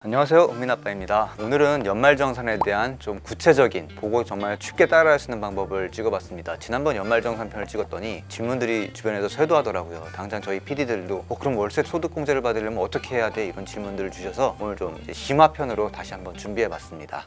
안녕하세요 은민아빠입니다. 오늘은 연말정산에 대한 좀 구체적인 보고 정말 쉽게 따라할 수 있는 방법을 찍어봤습니다. 지난번 연말정산 편을 찍었더니 질문들이 주변에서 쇄도하더라고요. 당장 저희 PD들도 어, 그럼 월세 소득공제를 받으려면 어떻게 해야 돼? 이런 질문들을 주셔서 오늘 좀 심화편으로 다시 한번 준비해봤습니다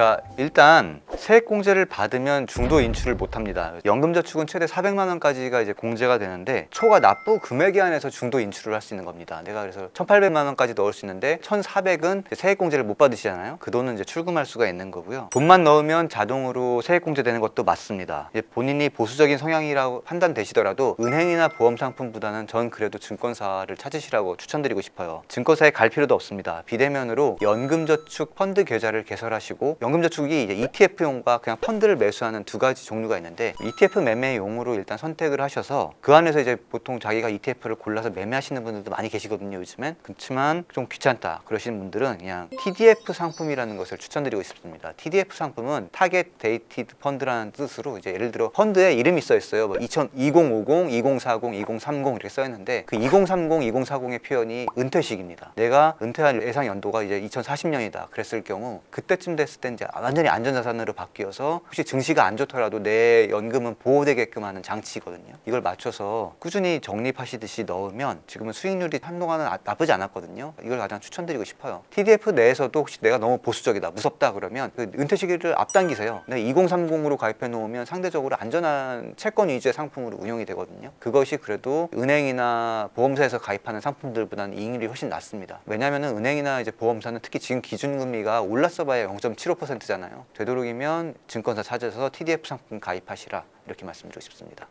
자 일단 세액 공제를 받으면 중도 인출을 못 합니다. 연금 저축은 최대 400만 원까지가 이제 공제가 되는데 초과 납부 금액에 한해서 중도 인출을 할 수 있는 겁니다. 내가 그래서 1800만 원까지 넣을 수 있는데 1400은 세액 공제를 못 받으시잖아요. 그 돈은 이제 출금할 수가 있는 거고요. 돈만 넣으면 자동으로 세액 공제 되는 것도 맞습니다. 본인이 보수적인 성향이라고 판단되시더라도 은행이나 보험 상품보다는 전 그래도 증권사를 찾으시라고 추천드리고 싶어요. 증권사에 갈 필요도 없습니다. 비대면으로 연금저축 펀드 계좌를 개설하시고 연금저축이 이제 ETF용과 그냥 펀드를 매수하는 두 가지 종류가 있는데 ETF 매매용으로 일단 선택을 하셔서 그 안에서 이제 보통 자기가 ETF를 골라서 매매하시는 분들도 많이 계시거든요 요즘엔. 그렇지만 좀 귀찮다 그러시는 분들은 그냥 TDF 상품이라는 것을 추천드리고 싶습니다. TDF 상품은 타겟 데이티드 펀드라는 뜻으로 이제 예를 들어 펀드에 이름이 써 있어요. 뭐 2000, 2050, 2040, 2030 이렇게 써 있는데 그 2030, 2040의 표현이 은퇴식입니다. 내가 은퇴할 예상 연도가 이제 2040년이다 그랬을 경우 그때쯤 됐을 때 이제 완전히 안전자산으로 바뀌어서 혹시 증시가 안 좋더라도 내 연금은 보호되게끔 하는 장치거든요. 이걸 맞춰서 꾸준히 적립하시듯이 넣으면 지금은 수익률이 한동안은 아- 나쁘지 않았거든요. 이걸 가장 추천드리고 싶어요. TDF 내에서도 혹시 내가 너무 보수적이다, 무섭다 그러면 그 은퇴 시기를 앞당기세요. 근데 2030으로 가입해 놓으면 상대적으로 안전한 채권 위주의 상품으로 운영이 되거든요. 그것이 그래도 은행이나 보험사에서 가입하는 상품들보다는 이익률이 훨씬 낮습니다. 왜냐하면 은행이나 이제 보험사는 특히 지금 기준금리가 올랐어봐야 0.75% 잖아요. 되도록이면 증권사 찾아서 TDF 상품 가입하시라 이렇게 말씀드리고 싶습니다.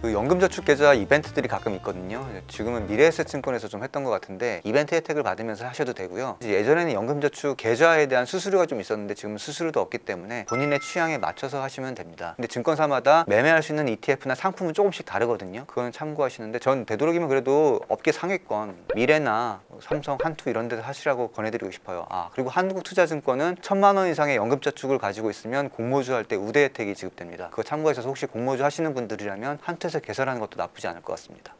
그 연금저축 계좌 이벤트들이 가끔 있거든요. 지금은 미래에셋증권에서 좀 했던 것 같은데 이벤트 혜택을 받으면서 하셔도 되고요. 예전에는 연금저축 계좌에 대한 수수료가 좀 있었는데 지금은 수수료도 없기 때문에 본인의 취향에 맞춰서 하시면 됩니다. 근데 증권사마다 매매할 수 있는 ETF나 상품은 조금씩 다르거든요. 그건 참고하시는데 전 되도록이면 그래도 업계 상위권 미래나 삼성, 한투 이런 데서 하시라고 권해드리고 싶어요. 아 그리고 한국투자증권은 천만 원 이상의 연금저축을 가지고 있으면 공모주 할 때 우대 혜택이 지급됩니다. 그거 참고하셔서 혹시 공모주 하시는 분들이라면 한투 에서 개설하는 것도 나쁘지 않을 것 같습니다.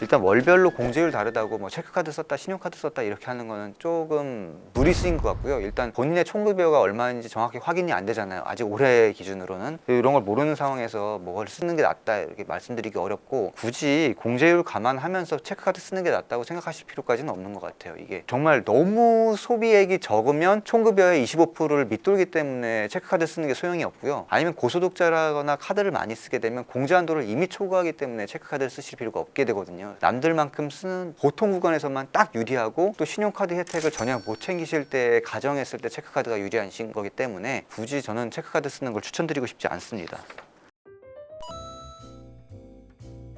일단 월별로 공제율 다르다고 뭐 체크카드 썼다 신용카드 썼다 이렇게 하는 거는 조금 무리수인 것 같고요. 일단 본인의 총급여가 얼마인지 정확히 확인이 안 되잖아요. 아직 올해 기준으로는. 이런 걸 모르는 상황에서 뭘 쓰는 게 낫다 이렇게 말씀드리기 어렵고 굳이 공제율 감안하면서 체크카드 쓰는 게 낫다고 생각하실 필요까지는 없는 것 같아요. 이게 정말 너무 소비액이 적으면 총급여의 25%를 밑돌기 때문에 체크카드 쓰는 게 소용이 없고요. 아니면 고소득자라거나 카드를 많이 쓰게 되면 공제 한도를 이미 초과하기 때문에 체크카드를 쓰실 필요가 없게 되거든요 남들만큼 쓰는 보통 구간에서만 딱 유리하고 또 신용카드 혜택을 전혀 못 챙기실 때 가정했을 때 체크카드가 유리하신 거기 때문에 굳이 저는 체크카드 쓰는 걸 추천드리고 싶지 않습니다.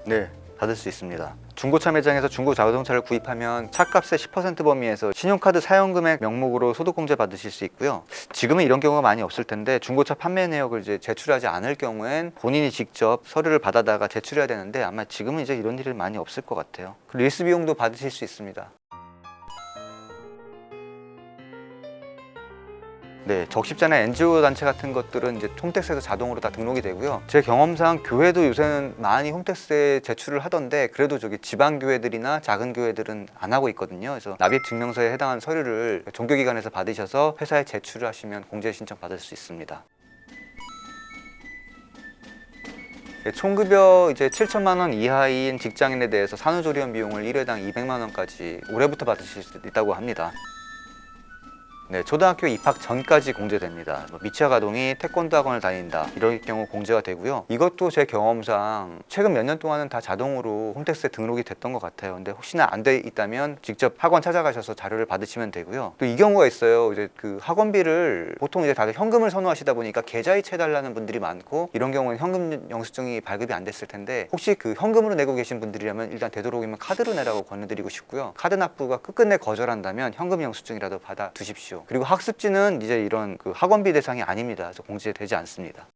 네 받을 수 있습니다 중고차 매장에서 중고 자동차를 구입하면 차값의 10% 범위에서 신용카드 사용금액 명목으로 소득공제 받으실 수 있고요. 지금은 이런 경우가 많이 없을 텐데 중고차 판매 내역을 이제 제출하지 않을 경우엔 본인이 직접 서류를 받아다가 제출해야 되는데 아마 지금은 이제 이런 일이 많이 없을 것 같아요. 그 리스 비용도 받으실 수 있습니다. 네, 적십자나 NGO 단체 같은 것들은 이제 홈택스에서 자동으로 다 등록이 되고요. 제 경험상 교회도 요새는 많이 홈택스에 제출을 하던데 그래도 저기 지방 교회들이나 작은 교회들은 안 하고 있거든요. 그래서 납입 증명서에 해당하는 서류를 종교기관에서 받으셔서 회사에 제출을 하시면 공제 신청 받을 수 있습니다. 네, 총급여 이제 7천만 원 이하인 직장인에 대해서 산후조리원 비용을 1회당 200만 원까지 올해부터 받으실 수 있다고 합니다. 네, 초등학교 입학 전까지 공제됩니다. 뭐 미취학 아동이 태권도 학원을 다닌다 이럴 경우 공제가 되고요. 이것도 제 경험상 최근 몇 년 동안은 다 자동으로 홈택스에 등록이 됐던 것 같아요. 근데 혹시나 안 돼 있다면 직접 학원 찾아가셔서 자료를 받으시면 되고요. 또 이 경우가 있어요. 이제 그 학원비를 보통 이제 다들 현금을 선호하시다 보니까 계좌이체 달라는 분들이 많고 이런 경우는 현금 영수증이 발급이 안 됐을 텐데 혹시 그 현금으로 내고 계신 분들이라면 일단 되도록이면 카드로 내라고 권해드리고 싶고요. 카드 납부가 끝끝내 거절한다면 현금 영수증이라도 받아 두십시오. 그리고 학습지는 이제 이런 그 학원비 대상이 아닙니다. 그래서 공제되지 않습니다.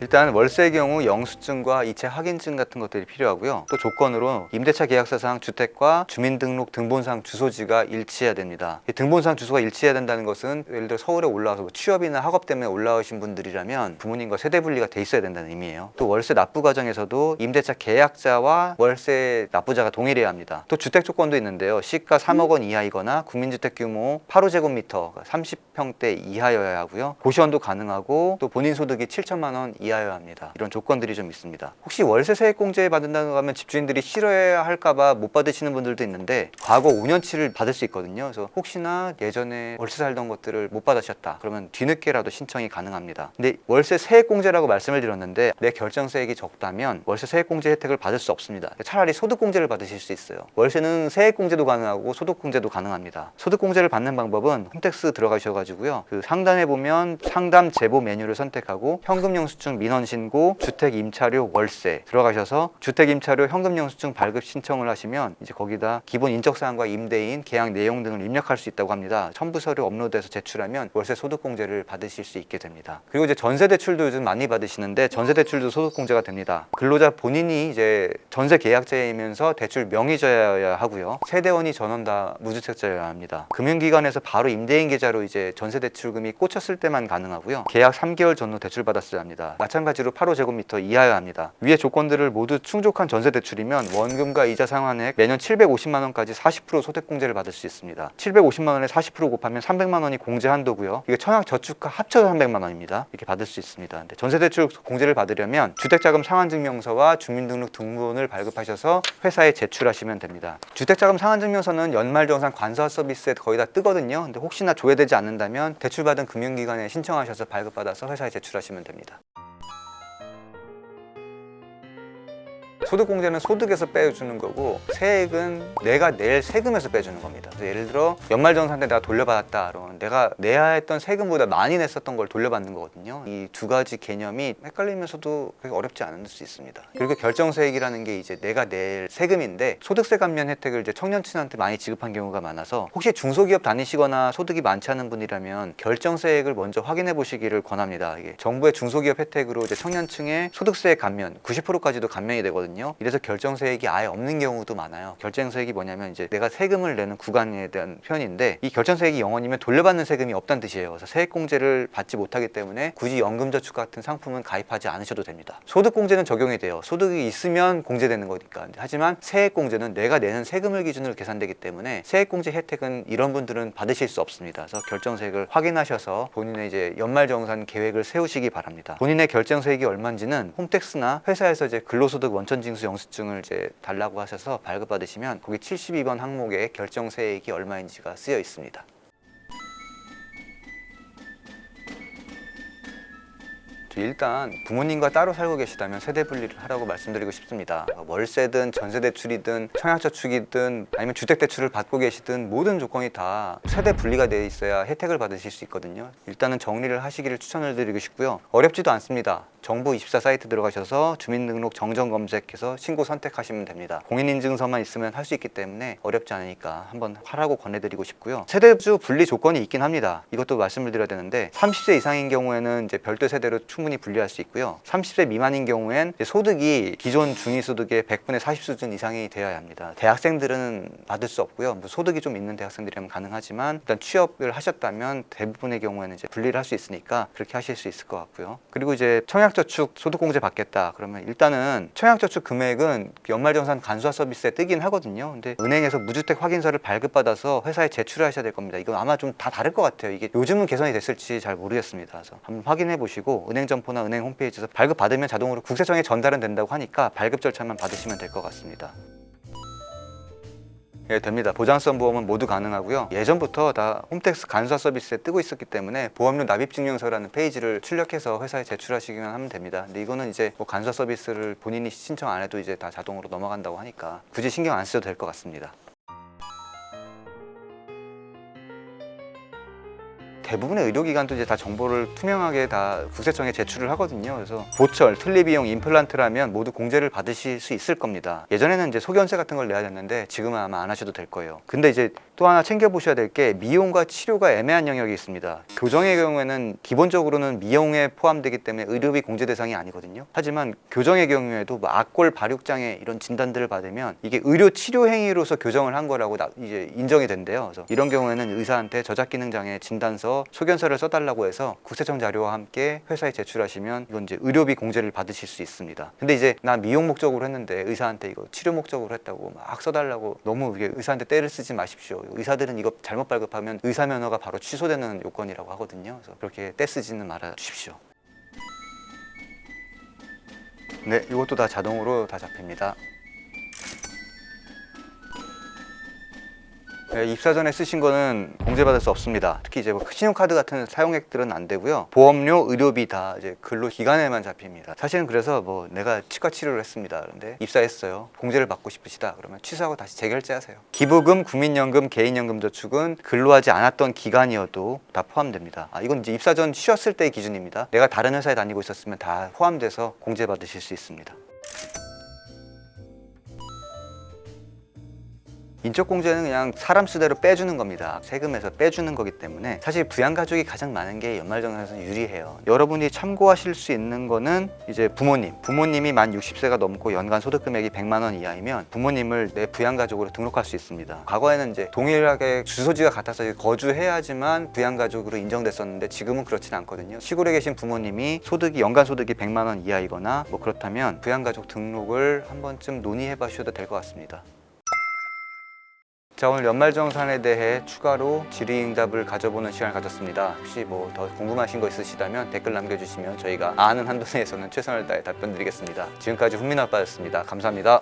일단 월세의 경우 영수증과 이체 확인증 같은 것들이 필요하고요. 또 조건으로 임대차 계약서상 주택과 주민등록 등본상 주소지가 일치해야 됩니다. 이 등본상 주소가 일치해야 된다는 것은 예를 들어 서울에 올라와서 뭐 취업이나 학업 때문에 올라오신 분들이라면 부모님과 세대 분리가 돼 있어야 된다는 의미예요. 또 월세 납부 과정에서도 임대차 계약자와 월세 납부자가 동일해야 합니다. 또 주택 조건도 있는데요. 시가 3억 원 이하이거나 국민주택 규모 8호제곱미터 30평대 이하여야 하고요. 고시원도 가능하고 또 본인 소득이 7천만 원 이하 여야 합니다. 이런 조건들이 좀 있습니다. 혹시 월세 세액공제 받는다고 하면 집주인들이 싫어해야 할까봐 못 받으시는 분들도 있는데 과거 5년치를 받을 수 있거든요. 그래서 혹시나 예전에 월세 살던 것들을 못 받으셨다. 그러면 뒤늦게라도 신청이 가능합니다. 근데 월세 세액공제라고 말씀을 드렸는데 내 결정세액이 적다면 월세 세액공제 혜택을 받을 수 없습니다. 차라리 소득공제를 받으실 수 있어요. 월세는 세액공제도 가능하고 소득공제도 가능합니다. 소득공제를 받는 방법은 홈택스 들어가셔가지고요. 그 상단에 보면 상담 제보 메뉴를 선택하고 현금 영수증 민원 신고, 주택 임차료 월세 들어가셔서 주택 임차료 현금 영수증 발급 신청을 하시면 이제 거기다 기본 인적 사항과 임대인 계약 내용 등을 입력할 수 있다고 합니다. 첨부 서류 업로드해서 제출하면 월세 소득공제를 받으실 수 있게 됩니다. 그리고 이제 전세 대출도 요즘 많이 받으시는데 전세 대출도 소득공제가 됩니다. 근로자 본인이 이제 전세 계약자이면서 대출 명의자여야 하고요. 세대원이 전원 다 무주택자여야 합니다. 금융기관에서 바로 임대인 계좌로 이제 전세 대출금이 꽂혔을 때만 가능하고요. 계약 3개월 전후 대출 받았어야 합니다. 마찬가지로 8호제곱미터 이하여야 합니다. 위의 조건들을 모두 충족한 전세 대출이면 원금과 이자 상환액 매년 750만 원까지 40% 소득공제를 받을 수 있습니다. 750만 원에 40% 곱하면 300만 원이 공제 한도고요. 이게 청약 저축과 합쳐서 300만 원입니다. 이렇게 받을 수 있습니다. 근데 전세 대출 공제를 받으려면 주택자금 상환증명서와 주민등록 등본을 발급하셔서 회사에 제출하시면 됩니다. 주택자금 상환증명서는 연말정산 관서 서비스에 거의 다 뜨거든요. 근데 혹시나 조회되지 않는다면 대출받은 금융기관에 신청하셔서 발급받아서 회사에 제출하시면 됩니다. 소득공제는 소득에서 빼주는 거고 세액은 내가 낼 세금에서 빼주는 겁니다. 예를 들어 연말정산 때 내가 돌려받았다. 그러면 내가 내야 했던 세금보다 많이 냈었던 걸 돌려받는 거거든요. 이 두 가지 개념이 헷갈리면서도 그렇게 어렵지 않을 수 있습니다. 그리고 결정세액이라는 게 이제 내가 낼 세금인데 소득세 감면 혜택을 이제 청년층한테 많이 지급한 경우가 많아서 혹시 중소기업 다니시거나 소득이 많지 않은 분이라면 결정세액을 먼저 확인해 보시기를 권합니다. 이게 정부의 중소기업 혜택으로 이제 청년층의 소득세 감면 90%까지도 감면이 되거든요. 이래서 결정세액이 아예 없는 경우도 많아요. 결정세액이 뭐냐면 이제 내가 세금을 내는 구간에 대한 표현인데 이 결정세액이 0원이면 돌려받는 세금이 없다는 뜻이에요. 그래서 세액공제를 받지 못하기 때문에 굳이 연금저축 같은 상품은 가입하지 않으셔도 됩니다. 소득공제는 적용이 돼요. 소득이 있으면 공제되는 거니까. 하지만 세액공제는 내가 내는 세금을 기준으로 계산되기 때문에 세액공제 혜택은 이런 분들은 받으실 수 없습니다. 그래서 결정세액을 확인하셔서 본인의 이제 연말정산 계획을 세우시기 바랍니다. 본인의 결정세액이 얼마인지는 홈택스나 회사에서 이제 근로소득 원천징 수 영수증을 이제 달라고 하셔서 발급받으시면 거기 72번 항목에 결정 세액이 얼마인지가 쓰여 있습니다. 일단 부모님과 따로 살고 계시다면 세대 분리를 하라고 말씀드리고 싶습니다. 월세든 전세 대출이든 청약 저축이든 아니면 주택 대출을 받고 계시든 모든 조건이 다 세대 분리가 돼 있어야 혜택을 받으실 수 있거든요. 일단은 정리를 하시기를 추천을 드리고 싶고요. 어렵지도 않습니다. 정부 24 사이트 들어가셔서 주민등록 정정 검색해서 신고 선택하시면 됩니다. 공인인증서만 있으면 할 수 있기 때문에 어렵지 않으니까 한번 하라고 권해드리고 싶고요. 세대주 분리 조건이 있긴 합니다. 이것도 말씀을 드려야 되는데 30세 이상인 경우에는 이제 별도 세대로 충분히 분리할 수 있고요. 30세 미만인 경우엔 소득이 기존 중위소득의 100분의 40 수준 이상이 되어야 합니다. 대학생들은 받을 수 없고요. 뭐 소득이 좀 있는 대학생들이라면 가능하지만 일단 취업을 하셨다면 대부분의 경우에는 이제 분리를 할 수 있으니까 그렇게 하실 수 있을 것 같고요. 그리고 이제 청약 저축 소득공제 받겠다 그러면 일단은 청약저축 금액은 연말정산 간소화 서비스에 뜨긴 하거든요. 근데 은행에서 무주택 확인서를 발급받아서 회사에 제출하셔야 될 겁니다. 이건 아마 좀 다 다를 것 같아요. 이게 요즘은 개선이 됐을지 잘 모르겠습니다. 그래서 한번 확인해 보시고 은행 점포나 은행 홈페이지에서 발급 받으면 자동으로 국세청에 전달은 된다고 하니까 발급 절차만 받으시면 될 것 같습니다. 예, 됩니다. 보장성 보험은 모두 가능하고요. 예전부터 다 홈택스 간소화 서비스에 뜨고 있었기 때문에 보험료 납입 증명서라는 페이지를 출력해서 회사에 제출하시기만 하면 됩니다. 근데 이거는 이제 뭐 간소화 서비스를 본인이 신청 안 해도 이제 다 자동으로 넘어간다고 하니까 굳이 신경 안 쓰셔도 될 것 같습니다. 대부분의 의료기관도 이제 다 정보를 투명하게 다 국세청에 제출을 하거든요. 그래서 보철, 틀니비용, 임플란트라면 모두 공제를 받으실 수 있을 겁니다. 예전에는 이제 소견세 같은 걸 내야 됐는데 지금은 아마 안 하셔도 될 거예요. 근데 이제 또 하나 챙겨 보셔야 될 게 미용과 치료가 애매한 영역이 있습니다. 교정의 경우에는 기본적으로는 미용에 포함되기 때문에 의료비 공제 대상이 아니거든요. 하지만 교정의 경우에도 뭐 악골 발육장애 이런 진단들을 받으면 이게 의료 치료 행위로서 교정을 한 거라고 나- 이제 인정이 된대요. 그래서 이런 경우에는 의사한테 저작 기능 장애 진단서 소견서를 써달라고 해서 구체적 자료와 함께 회사에 제출하시면 이건 이제 의료비 공제를 받으실 수 있습니다. 근데 이제 나 미용 목적으로 했는데 의사한테 이거 치료 목적으로 했다고 막 써달라고 너무 이게 의사한테 때를 쓰지 마십시오. 의사들은 이거 잘못 발급하면 의사 면허가 바로 취소되는 요건이라고 하거든요. 그래서 그렇게 때 쓰지는 말아 주십시오. 네, 이것도 다 자동으로 다 잡힙니다. 입사 전에 쓰신 거는 공제받을 수 없습니다. 특히 이제 뭐 신용카드 같은 사용액들은 안 되고요. 보험료, 의료비 다 이제 근로 기간에만 잡힙니다. 사실은 그래서 뭐 내가 치과 치료를 했습니다. 그런데 입사했어요. 공제를 받고 싶으시다. 그러면 취소하고 다시 재결제하세요. 기부금, 국민연금, 개인연금 저축은 근로하지 않았던 기간이어도 다 포함됩니다. 아, 이건 이제 입사 전 쉬었을 때의 기준입니다. 내가 다른 회사에 다니고 있었으면 다 포함돼서 공제받으실 수 있습니다. 인적 공제는 그냥 사람 수대로 빼주는 겁니다. 세금에서 빼주는 거기 때문에 사실 부양 가족이 가장 많은 게 연말정산에서 유리해요. 여러분이 참고하실 수 있는 거는 이제 부모님. 부모님이 만 60세가 넘고 연간 소득 금액이 100만 원 이하이면 부모님을 내 부양 가족으로 등록할 수 있습니다. 과거에는 이제 동일하게 주소지가 같아서 거주해야지만 부양 가족으로 인정됐었는데 지금은 그렇진 않거든요. 시골에 계신 부모님이 소득이 연간 소득이 100만 원 이하이거나 뭐 그렇다면 부양 가족 등록을 한 번쯤 논의해 봐주셔도 될 것 같습니다. 자 오늘 연말정산에 대해 추가로 질의응답을 가져보는 시간을 가졌습니다. 혹시 뭐 더 궁금하신 거 있으시다면 댓글 남겨주시면 저희가 아는 한도 내에서는 최선을 다해 답변 드리겠습니다. 지금까지 훈민아빠였습니다. 감사합니다.